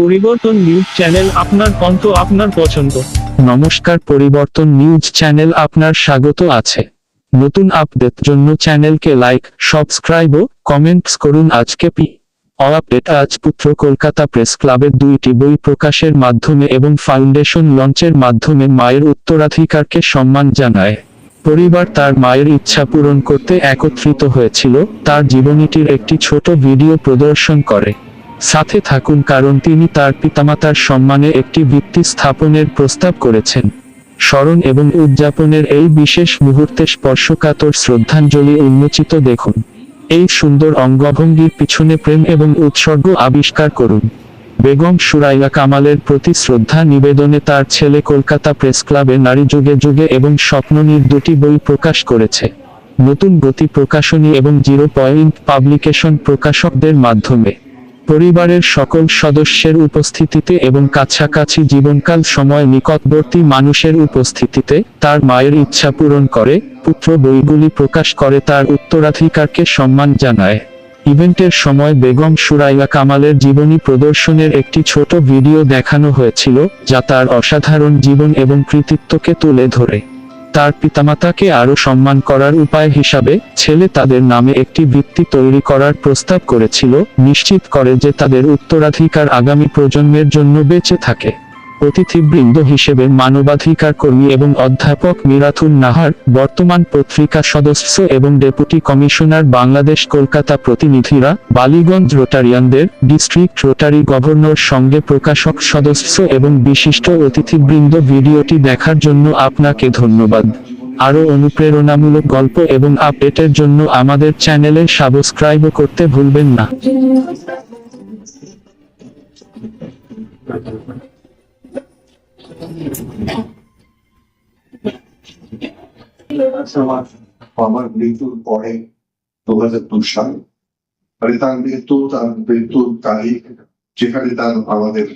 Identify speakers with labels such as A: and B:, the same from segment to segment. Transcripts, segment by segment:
A: পরিবর্তন news channel আপনার কণ্ঠ আপনার পছন্দ।
B: নমস্কার, পরিবর্তন নিউজ চ্যানেল আপনার স্বাগত আছে। নতুন আপডেট জন্য চ্যানেলকে লাইক, সাবস্ক্রাইব ও কমেন্টস করুন আজকে পি। আপডেট, আজ পুত্র কলকাতা প্রেস ক্লাবের দুইটি বই প্রকাশের মাধ্যমে এবং ফাউন্ডেশন লঞ্চের মাধ্যমে মায়ের উত্তরাধিকারকে সম্মান জানায়। পরিবার তার মায়ের ইচ্ছা পূরণ করতে একত্রিত হয়েছিল, তার জীবনীটির একটি ছোট ভিডিও প্রদর্শন করে। সাথে থাকুন কারণ তিনি তার পিতামাতার সম্মানে একটি ভিত্তি স্থাপনের প্রস্তাব করেছেন। স্মরণ এবং উদযাপনের এই বিশেষ মুহূর্তে স্পর্শকাতর শ্রদ্ধাঞ্জলি উন্মোচিত দেখুন। এই সুন্দর অঙ্গভঙ্গির পিছনে প্রেম এবং উৎসর্গ আবিষ্কার করুন। বেগম সুরাইয়া কামালের প্রতি শ্রদ্ধা নিবেদনে তার ছেলে কলকাতা প্রেস ক্লাবে নারী যুগে যুগে এবং স্বপ্ননীর দুটি বই প্রকাশ করেছে। নতুন গতি প্রকাশনী এবং জিরো পয়েন্ট পাবলিকেশন প্রকাশকদের মাধ্যমে। পরিবারের সকল সদস্যের উপস্থিতিতে এবং কাছাকাছি জীবনকাল সময় নিকটবর্তী মানুষের উপস্থিতিতে তার মায়ের ইচ্ছা পূরণ করে, পুত্র বইগুলি প্রকাশ করে তার উত্তরাধিকারকে সম্মান জানায়। ইভেন্টের সময় বেগম সুরাইয়া কামালের জীবনী প্রদর্শনের একটি ছোট ভিডিও দেখানো হয়েছিল, যা তার অসাধারণ জীবন এবং কৃতিত্বকে তুলে ধরে। তার পিতামাতাকে আরও সম্মান করার উপায় হিসাবে, ছেলে তাদের নামে একটি ভিত্তি তৈরি করার প্রস্তাব করেছিল, নিশ্চিত করে যে তাদের উত্তরাধিকার আগামী প্রজন্মের জন্য বেঁচে থাকে। অতিথিবৃন্দ হিসেবে মানবাধিকার কর্মী এবং অধ্যাপক মিরাথুন নাহার, বর্তমান পত্রিকা সদস্য এবং ডেপুটি কমিশনার বাংলাদেশ কলকাতা প্রতিনিধিরা, বালিগঞ্জ রোটারিয়ানদের, ডিস্ট্রিক্ট রোটারি গভর্নর সঙ্গে প্রকাশক সদস্য এবং বিশিষ্ট অতিথিবৃন্দ ভিডিওটি দেখার জন্য আপনাকে ধন্যবাদ। আরও অনুপ্রেরণামূলক গল্প এবং আপডেটের জন্য আমাদের চ্যানেলে সাবস্ক্রাইব করতে ভুলবেন না।
C: আমার আমার মৃত্যুর পরে দু হাজার দু সাল মানে তার মৃত্যু, তার মৃত্যুর তারিখ যেখানে তার আমাদের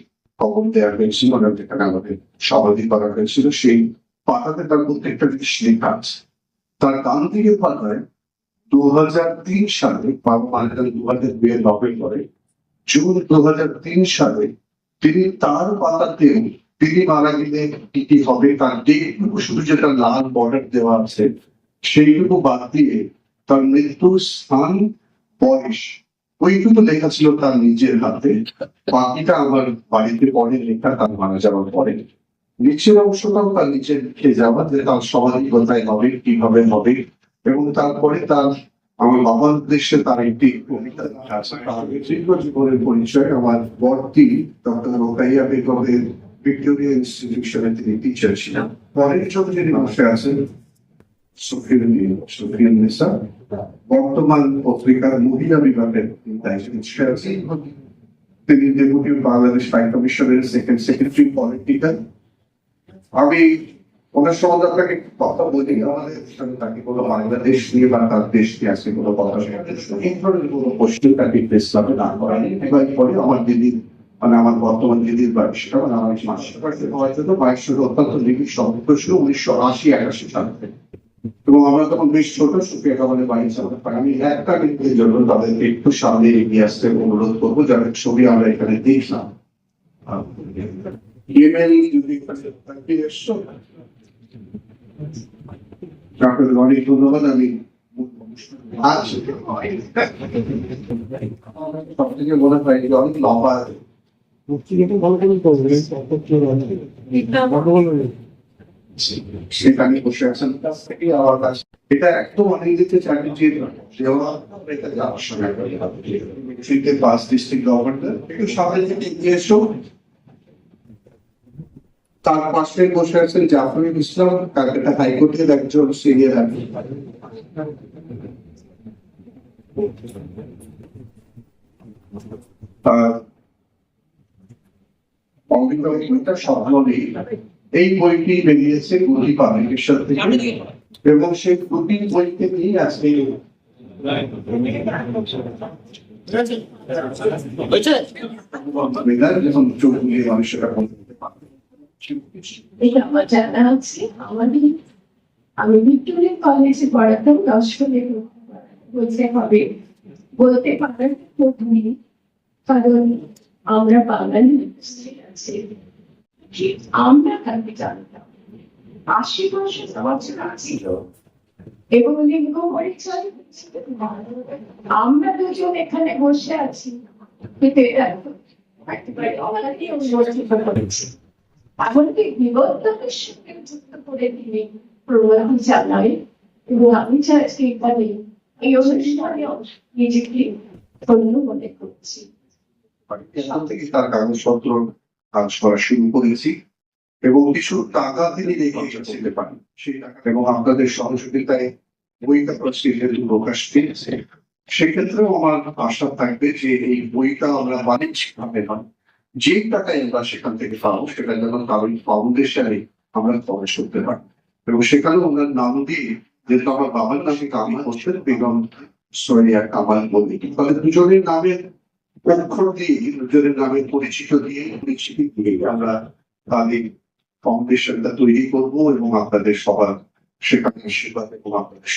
C: খবর দেওয়া হয়েছিল এবং যেখানে আমাদের সমাধি করা হয়েছিল, সেই পাতাতে তার প্রত্যেকটা জিনিস লেখা আছে। তার ডান দিকের পাতায় দু হাজার তিন সালে বাবা যান দু হাজার দুয়ে নভেম্বরে, জুন দু হাজার তিন সালে তিনি তার পাতাতেও তিনি মারা গেলে কি কি হবে তার ডেটটুকু শুধু যেটা লাল বর্ডার দেওয়া আছে, সেইটুকু বাদ দিয়ে তার মৃত্যুর স্থান বয়স। ওইটুকু লেখা ছিল তার নিজের হাতে। বাকিটা আমার বাড়িতে পরে লেখা তার মারা যাওয়ার পরে। নিচের অংশটাও তার নিচে লিখে যাওয়া, যে তার সমাধি কোথায় হবে, কীভাবে হবে। এবং তারপরে তার, আমার বাবার উদ্দেশ্যে তার একটি কবিতা জীবনের পরিচয় আমার বর্তি ডক্টর রোকাইয়া বেগমের ভিক্টোরিয়া ইনস্টিটিউশনে তিনি টিচার ছিলেন পরের জন যিনি বসে আছেন বর্তমান পত্রিকার মহিলা বিভাগের দায়িত্বে আছেন তিনি ডেপুটি বাংলাদেশ হাই কমিশনের সেকেন্ড সেক্রেটারি পলিটিক্যাল আমি ওনার সম্বন্ধে আপনাকে কথা বলি। আমাদের তাকে কোনো বাংলাদেশ নিয়ে বা তার দেশ নিয়ে আজকে কোনো কথা ধরনের কোনো কোশ্চেন তাকে ক্লাবে না এবার পরে আমার দিদির মানে আমার বর্তমান দিদির বাড়ি সেটা মানে আমার মাসের বাড়িতে হওয়ার জন্য বাইশ অত্যন্ত নিবিড় সম্পর্ক ছিল উনিশশো আশি, একাশি সাল থেকে। এবং আমরা তখন বেশ ছোট সুপ্রিয়া কামালের বাড়ি চালাতে পারি। আমি একটা মিনিটের জন্য তাদেরকে একটু সামনে এগিয়ে আসতে অনুরোধ করব, যাদের ছবি আমরা এখানে দেখলাম। আপনাদের অনেক ধন্যবাদ, আমি সব থেকে মনে হয় অনেক লম্বা সেখানে বসে আছেন থেকে আমার কাছে এটা দেওয়া এটা ডিস্ট্রিক্ট গভর্নর একটু সামনে থেকে এগিয়ে এসো তার পাশে বসে আছেন জাফরুল ইসলাম ক্যালকাটা হাইকোর্টের একজন সিনিয়র বইটা স্বপ্ন এই বইটি বেরিয়েছে গুটি পাবলিকেশন থেকে। এবং সেই গুটি বইকে নিয়ে আজকে
D: আমার জানা আছে। আমাদের আমি ভিক্টোরিয়া কলেজে পড়াতাম দর্শনের বলতে হবে। বলতে প্রথমে কারণ আমরা বাঙালি। কি আমরা দুজন এখানে বসে আছি বিবর্তনের সঙ্গে যুক্ত করে প্রমাণ জানাই এবং আমি চাইছি এখানে এই অনুষ্ঠানে নিজেকে ধন্য মনে করছি
C: তার কাগজপত্র কাজ করা শুরু করেছি এবং কিছু টাকা তিনি রেখে এসেছিলেন। পারেন এবং আপনাদের সহযোগিতায় বইটা প্রস্তুতি প্রকাশ পেয়েছে। সেক্ষেত্রেও আমার আশা থাকবে যে এই বইটা আমরা বাণিজ্যিকভাবে নয়, যে টাকায় আমরা সেখান থেকে পাবো, সেটা যেন কারণ ফাউন্ডেশনে আমরা খরচ করতে পারি। এবং সেখানে ওনার নাম দিয়ে যেহেতু আমার বাবার নামে কামাল করছেন, বেগম সরিয়া কামাল বলি। তাহলে দুজনের নামের অক্ষর দিয়ে নামে পরিচিত দিয়ে পরিচিতি দিয়ে আমরা তাদের ফাউন্ডেশনটা তৈরি করব এবং আপনাদের সবার সেখানে আশীর্বাদ এবং আপনাদের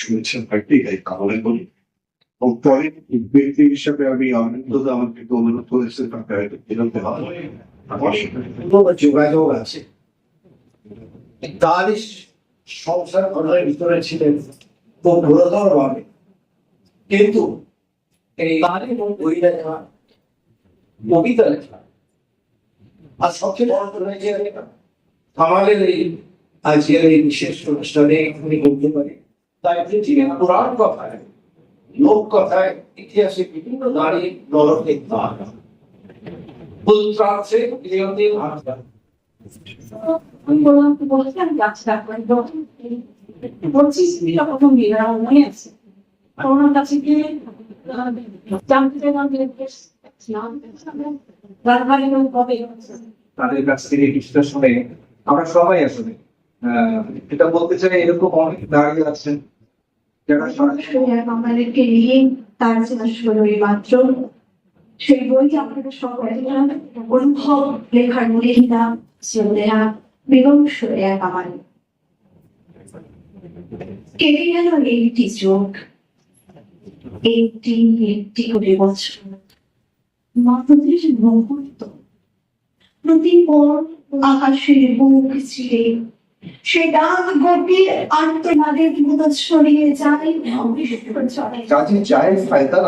C: এবং পরে ব্যক্তি হিসাবে আমি আনন্দ আমাকে অনুরোধ করেছে তাকে
E: যোগাযোগ আছে। তারই সংসার ঘরের ভিতরে ছিলেন খুব গুরুতর ভাবে। কিন্তু এই তারই লেখা কবিতা লেখা আর সবচেয়ে বড় কথা যে, আমাদের এই আজকের এই বিশেষ অনুষ্ঠানে এখানে বলতে পারি, তাই পৃথিবীর পুরাণ কথায়, লোক কথায়, ইতিহাসে বিভিন্ন নারী নরকে তার। পুত্রার্থে গৃহতে আত্মা
D: দিন আমার কাছে
F: তাদের কাছ থেকে কিছুটা শুনে আমরা সবাই আসলে এটা বলতে চাই এরকম অনেক দাঁড়িয়ে আছেন
G: আমাদেরকে নিয়ে তার মাত্র সেই বইটি আপনাদের অনুভব লেখার লেখিকা শ্রদ্ধা বেগম সরিয়া কামাল কেটে গেল এইটি চোখ এইটি একটি করে বছর মাত্র মুহূর্ত প্রতিপর আকাশের বুক ছিলে। সে ডাক গভীর আত্মনাদের মতো ছড়িয়ে যায়। চলে
C: কাজে যায় ফায়দা